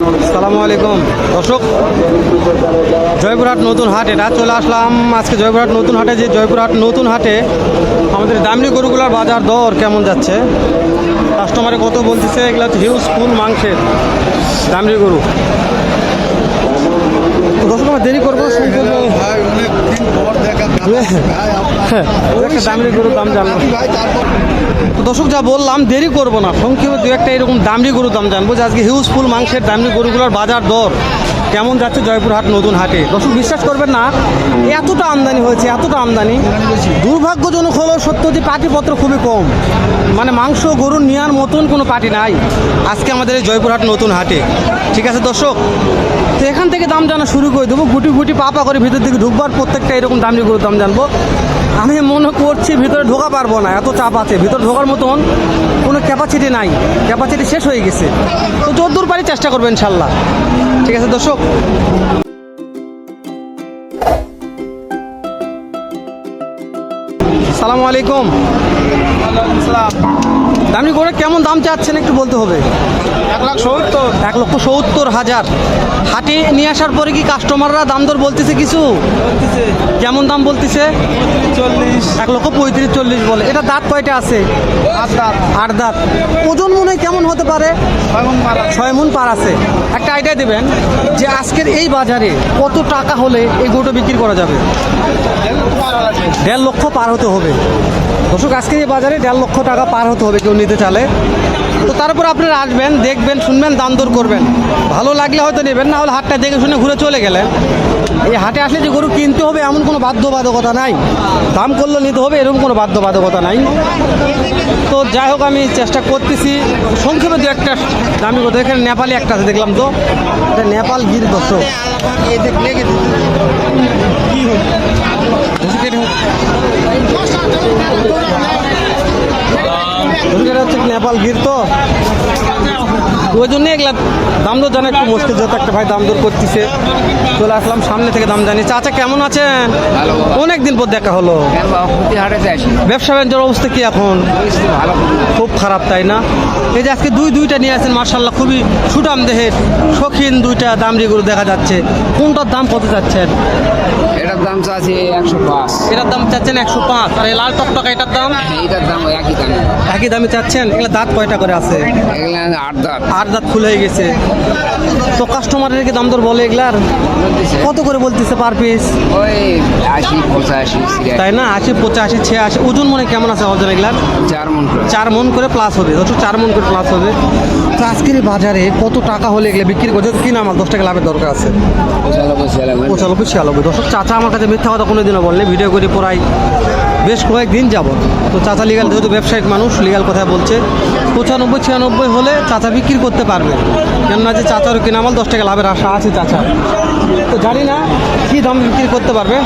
আসসালামু আলাইকুম। দর্শক, জয়পুরহাট নতুন হাট এটা চলে আসলাম। আজকে জয়পুরহাট নতুন হাটে, যে জয়পুরহাট নতুন হাটে আমাদের দামনি গরুগুলার বাজার দর কেমন যাচ্ছে? কাস্টমারে কত বলতেছে, এগুলো হচ্ছে হিউজ ফুল মাংসের দামনি গরু তো দর্শক আমরা দেরি করব সম্পূর্ণ ভাই অনেক দিন পর দেখা গরুর দাম জানব। দর্শক, যা বললাম, দেরি করব না। সংক্ষেপে দু একটা এরকম দামড়ি গরুর দাম জানব, যে আজকে হিউজ ফুল মাংসের দামড়ি গরুগুলোর বাজার দর কেমন যাচ্ছে জয়পুরহাট নতুন হাটে? দর্শক, বিশ্বাস করবেন না, এতটা আমদানি হয়েছে, এতটা আমদানি। দুর্ভাগ্যজনক হলো সত্য যে পাটিপত্র খুবই কম। মানে মাংস গরুর নেওয়ার মতন কোনো পার্টি নাই আজকে আমাদের এই জয়পুরহাট নতুন হাটে। ঠিক আছে দর্শক? তো এখান থেকে দাম জানা শুরু করে দেবো। গুটি গুটি পাপা করে ভিতর দিকে ঢুকবার প্রত্যেকটা এরকম দামড়ি গরুর দাম জানব। আমি মনে করছি ভিতরে ঢোকা পারব না, এত চাপ আছে। ভিতরে ঢোকার মতন কোনো ক্যাপাসিটি নাই। ক্যাপাসিটি শেষ হয়ে গেছে। তো যতদূর পারি চেষ্টা করবেন ইনশাল্লাহ। ঠিক আছে, দর্শক? সালামু আলাইকুম। দামি করে কেমন দাম চাচ্ছেন একটু বলতে হবে? এক লাখ সত্তর। এক লক্ষ সত্তর হাজার। হাটে নিয়ে আসার পরে কি কাস্টমাররা দাম দর বলতেছে কিছু? কেমন দাম বলতেছে? চল্লিশ। এক লক্ষ পঁয়ত্রিশ চল্লিশ বলে। এটা দাঁত কয়টা আছে? আট দাঁত। আট দাঁত। ওজন মনে হয় কেমন হতে পারে? ছয় মন পার আছে। একটা আইডিয়া দেবেন যে আজকের এই বাজারে কত টাকা হলে এই গরুটা বিক্রি করা যাবে? দেড় লক্ষ পার হতে হবে। দর্শক, আজকে এই বাজারে দেড় লক্ষ টাকা পার হতে হবে কেউ নিতে চালে তো তারপর আপনারা আসবেন, দেখবেন, শুনবেন, দাম দর করবেন। ভালো লাগলে হয়তো নেবেন, না হলে হাটটা দেখে শুনে ঘুরে চলে গেলেন। এই হাটে আসলে যে গরু কিনতে হবে এমন কোনো বাধ্যবাধকতা নাই। দাম করলে নিতে হবে, এরকম কোনো বাধ্যবাধকতা নাই। তো যাই হোক, আমি চেষ্টা করতেছি। সংক্ষেপে দু একটা দামি কথা এখানে নেপালি একটা আছে, দেখলাম তো। এটা নেপাল গির দর্শক। হচ্ছে নেপাল গির তো। ওই জন্য এগুলা দাম দর জানা একটু মুশকিল যত একটা ভাই দাম দর করতেছে। চলে আসলাম সামনে থেকে দাম জানি চাচা কেমন আছেন? ভালো। অনেক দিন পর দেখা হলো। ব্যবসা বাণিজ্যের অবস্থা কি এখন? খুব খারাপ তাই না? এই যে আজকে দুই দুইটা নিয়ে আসেন মার্শাল্লাহ খুবই সুটাম দেহের শৌখিন দুইটা দামড়ি গরু দেখা যাচ্ছে। কোনটার দাম কত যাচ্ছেন? দাম আছে একশো পাঁচ। এটার দাম চাচ্ছেন একশো পাঁচ। আর এই লাল টকটকা এটার দাম? এইটার দাম একই দাম। একই দামে চাচ্ছেন? এগুলো দাঁত কয়টা করে আছে? এগুলো আট দাঁত। আট দাঁত খুলে হয়ে গেছে। তো কাস্টমারের কি দাম দর বলে এগুলার? কত করে বলতেছে পার পিস ওই আশি পঁচাশি তাই না? আশি পঁচাশি ছিয়াশি। ওজন মনে কেমন আছে ওজন এগুলার? চার মন করে। চার মন করে প্লাস হবে। দশ চার মন করে প্লাস হবে। তো আজকের বাজারে কত টাকা হলে এগুলো বিক্রি করছে কি না আমার দশ টাকা লাভের দরকার আছে। পঁচানব্বই ছিয়ানব্বই। পঁচানব্বই ছিয়ানব্বই। দর্শক চাচা আমার কাছে মিথ্যা কথা কোনো দিনও বললে ভিডিও করে প্রায় বেশ কয়েকদিন যাব তো চাচা লিগাল যেহেতু ব্যবসায়িক মানুষ লিগাল কথা বলছে। পঁচানব্বই, ছিয়ানব্বই হলে চাচা বিক্রি করতে পারবে। কেননা যে চাচারও কিনা মাল দশ টাকা লাভের আশা আছে চাচা তো জানি না কী দাম বিক্রি করতে পারবে।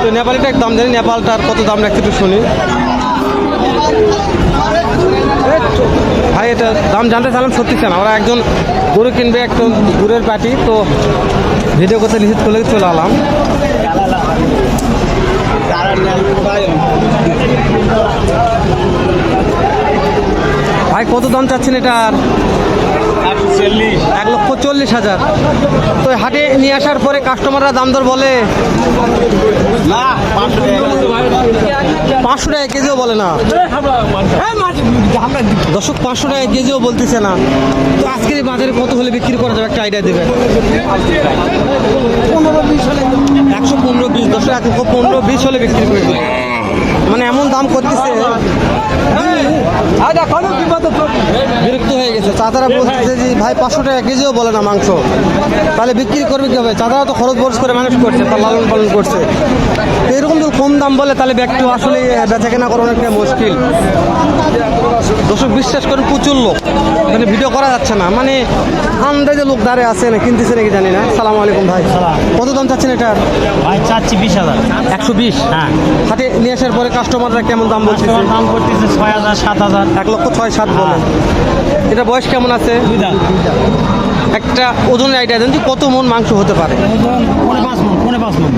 তো নেপালিটা এক দাম জানি, নেপালটার কত দাম রাখতে একটু শুনি। ভাই, এটা দাম জানতে চাইলাম সত্যি চান আমরা একজন গরু কিনবে একটু দূরের পার্টি, তো ভিডিও করতে নিষেধ করলে চলে আলাম ভাই কত দাম চাচ্ছেন এটার এক লক্ষ চল্লিশ হাজার। তো হাটে নিয়ে আসার পরে কাস্টমাররা দাম দর বলে? পাঁচশো টাকা কেজিও বলে না। দর্শক পাঁচশো টাকা কেজিও বলতেছে না। তো আজকের বাজারে কত হলে বিক্রি করা যাবে? একটা আইডিয়া দেবেন। একশো পনেরো বিশ দশ এক লক্ষ পনেরো বিশ হলে বিক্রি করে দেবে। মানে এমন দাম করতেছে। বিরক্ত হয়ে গেছে। চাচারা বলতেছে যে ভাই পাঁচশো টাকা কেজিও বলে না মাংস। তাহলে বিক্রি করবে কি হবে চাচারা তো খরচ বরচ করে মানুষ করছে তার লালন পালন করছে। এরকম যদি কম দাম বলে তাহলে ব্যক্তি আসলে বেচা কেনা করা অনেকটা মুশকিল। দর্শক বিশ্বাস করেন প্রচুর লোক। মানে ভিডিও করা যাচ্ছে না। মানে আন্দাজে লোক দাঁড়িয়ে আছে না কিনতেছে নাকি জানি না। সালাম আলাইকুম ভাই। কত দাম চাচ্ছেন এটার? ভাই চাচ্ছি বিশ হাজার। একশো বিশ? হ্যাঁ। পরে কাস্টমাররা কেমন দাম বলছে দাম করতেছে ছয় হাজার সাত হাজার। এক লক্ষ ছয় সাত বলে। এটা বয়স কেমন আছে? একটা ওজন আইডিয়া দেন যে কত মন মাংস হতে পারে।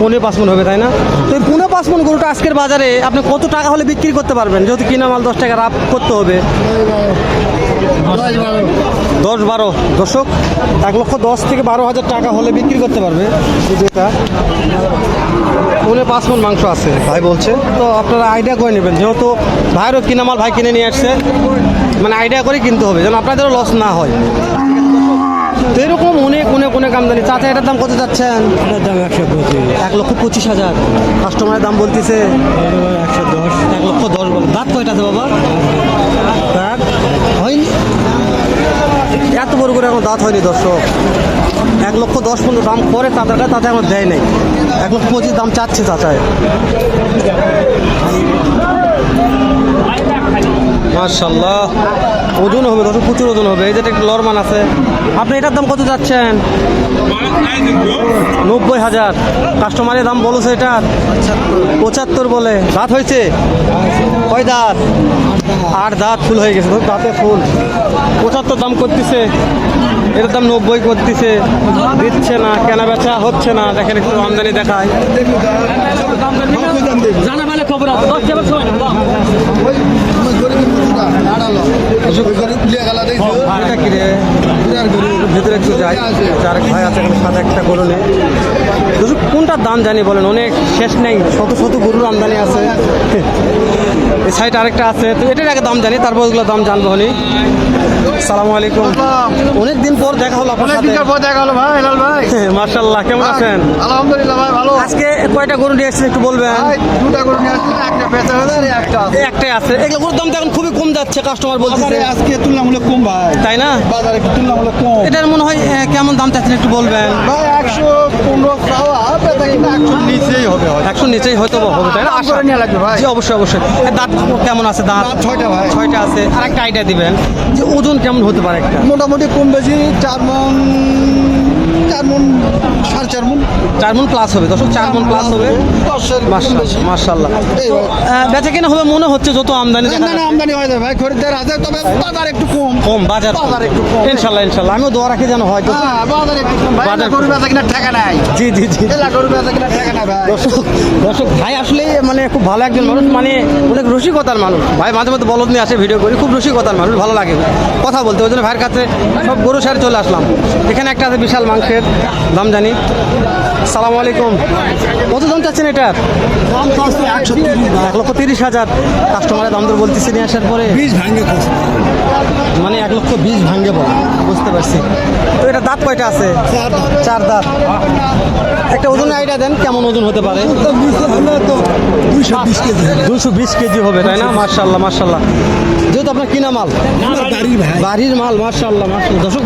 পনেরো পাঁচ মন হবে তাই না? তো এই পনেরো পাঁচ মন গরুটা আজকের বাজারে আপনি কত টাকা হলে বিক্রি করতে পারবেন? যদি কিনা মাল দশ টাকা রাফ করতে হবে। দশ বারো। দশক এক লক্ষ দশ থেকে বারো হাজার টাকা হলে বিক্রি করতে পারবে যেটা পৌনে পাঁচ মন মাংস আছে। ভাই বলছে। তো আপনারা আইডিয়া করে নেবেন যেহেতু ভাইয়েরও কিনা মাল ভাই কিনে নিয়ে আসছে মানে আইডিয়া করে কিনতে হবে যেন আপনাদেরও লস না হয়। তো এরকম অনেক অনেক অনেক আমদানি। চাচা এটার দাম কত যাচ্ছেন? এটার দাম একশো পঁচিশ। এক লক্ষ পঁচিশ হাজার। কাস্টমারের দাম বলতেছে একশো দশ। এক লক্ষ দশ বলে। দাঁত কয়টা আছে বাবা দাঁত হয়নি করে এখন দাঁত হয়নি দর্শক। এক লক্ষ দশ পনেরো দাম করে চাচাটা, তাতে আমার দেয় নাই। এক লক্ষ পঁচিশ দাম চাচ্ছে চাচায়। মার্শাল্লাহ ওজন হবে দর্শক, প্রচুর ওজন হবে। এই যেটা একটা লরমান আছে। আপনি এটার দাম কত যাচ্ছেন? নব্বই হাজার। কাস্টমারের দাম বলছে এটার। পঁচাত্তর বলে। দাঁত হয়েছে? কয় দাঁত? আট দাঁত ফুল হয়ে গেছে দাঁতে ফুল পঁচাত্তর দাম করতেছে এর দাম নব্বই করতেছে দিচ্ছে না কেনা বেচা হচ্ছে না দেখেন একটু আমদানি দেখায় মানে খবর এটা ভেতরে একটু যাই। যার ভাই আছে এখানে সাথে একটা গরু নেই। দুশো কোনটার দাম জানি বলেন? অনেক শেষ নেই। শত শত গরুর আমদানি আছে। এই সাইড আরেকটা আছে। তো এটার আগে দাম জানি তারপর ওগুলো দাম জানব হনি। সালামু আলাইকুম। অনেক দিন পর দেখা হলো আপনার সাথে। পর দেখা হলো ভাই হেলাল ভাই। মার্শাল্লাহ কেমন আছেন? আলহামদুলিল্লাহ ভাই ভালো। আজকে কয়টা গরু নিয়ে এসেছেন একটু বলবেন? দুটা করে নিয়ে আসছি একটা বেচা হলো আর একটা আছে। একটাই আছে। এগুলো গরুর দাম তো এখন খুবই কম যাচ্ছে কাস্টমার বাজারে আজকে তুলনামূলক কম ভাই। তাই না? বাজারে তুলনামূলক কম। এটার মনে হয় কেমন দাম চাচ্ছেন একটু বলবেন ভাই একশো পনেরো পাওয়া বেচা কিন্তু একশো নিচেই হবে হয়তো। একশো নিচেই হয়তো হবে তাই না? আশা লাগবে ভাই। জি অবশ্যই অবশ্যই। দাঁত কেমন আছে? দাঁত? ছয়টা ভাই। ছয়টা আছে। আর একটা আইডিয়া দিবেন যে ওজন কেমন হতে পারে একটা? মোটামুটি কম বেশি চার মন চার মন সাড়ে চার মন। চার মন প্লাস হবে। দশক চার মন প্লাস হবে। মার্শাল্লাহ বেচা কেনা হবে মনে হচ্ছে যত আমদানি না, না, আমদানি হয়ে ভাই। খরিদ্দার আছে তবে বাজার একটু কম। কম বাজার বাজার একটু কম। ইনশাল্লাহ ইনশাল্লাহ আমিও দোয়া রাখি যেন হয়তো হ্যাঁ, বাজার একটু কম। বাজার গরু বেচা কিনা টাকা নাই। জি জি জি। গরু বেচা কিনা দর্শক ভাই আসলে মানে খুব ভালো একজন মানুষ মানে অনেক রসিকতার মানুষ। ভাই মাঝে মধ্যে বলদ নিয়ে আসে ভিডিও করি খুব রসিকতার মানুষ ভালো লাগে। কথা বলতে ওই জন্য ভাইয়ের কাছে সব গরু সারে চলে আসলাম। এখানে একটা আছে বিশাল মাংসের দাম জানি। সালাম আলাইকুম। কত দাম চাচ্ছেন এটা? এক লক্ষ তিরিশ হাজার। কাস্টমারের দাম দর বলতেছে নিয়ে আসার পরে। মানে এক লক্ষ বিশ ভাঙ্গে বল বুঝতে পারছি। তো এটা দাঁত কয়টা আছে? চার দাঁত। একটা ওজন আইডিয়া দেন কেমন ওজন হতে পারে? দুশো বিশ কেজি। হবে তাই না? মার্শাল্লাহ মার্শাল্লাহ যেহেতু আপনার কিনা মাল? বাড়ির বাড়ির মাল মার্শাল্লাহ মার্শাল্লাহ দর্শক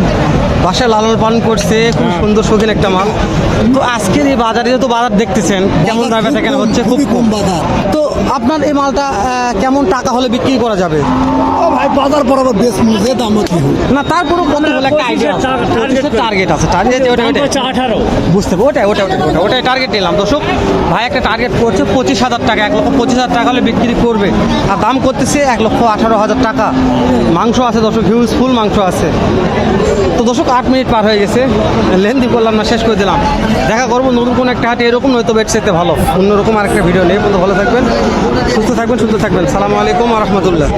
বাসায় লালন পালন করছে খুব সুন্দর শৌখিন একটা মাল। তো আজকের এই বাজারে যেহেতু বাজার দেখতেছেন কেমন দামে বেচা কেনা হচ্ছে? খুব কম বাজার। তো আপনার এই মালটা কেমন টাকা হলে বিক্রি করা যাবে? ও ভাই বাজার বরাবর বেশ মুখে দাম হোক। না তারপরেও কত বলে একটা আইডিয়া টার্গেট আছে। টার্গেট ওটা ওটা আঠারো। বুঝতে পারব ওটাই ওটা ওটা ওটা ওটাই টার্গেট নিলাম। দর্শক ভাই একটা টার্গেট করছে পঁচিশ হাজার টাকা, এক লক্ষ পঁচিশ হাজার টাকা হলে বিক্রি করবে। আর দাম করতেছে এক লক্ষ আঠারো হাজার টাকা। মাংস আছে দর্শক হিউজ ফুল মাংস আছে। তো দর্শক, আট মিনিট পার হয়ে গেছে। লেন্দি করলাম না, শেষ করে দিলাম। দেখা করব নতুন কোনো একটা হাটে, এরকম নয়তো বেডসেতে ভালো। অন্যরকম আরেকটা ভিডিও নেই কিন্তু ভালো থাকবেন, সুস্থ থাকবেন সুস্থ থাকবেন। সালামু আলাইকুম রহমতুল্লাহ।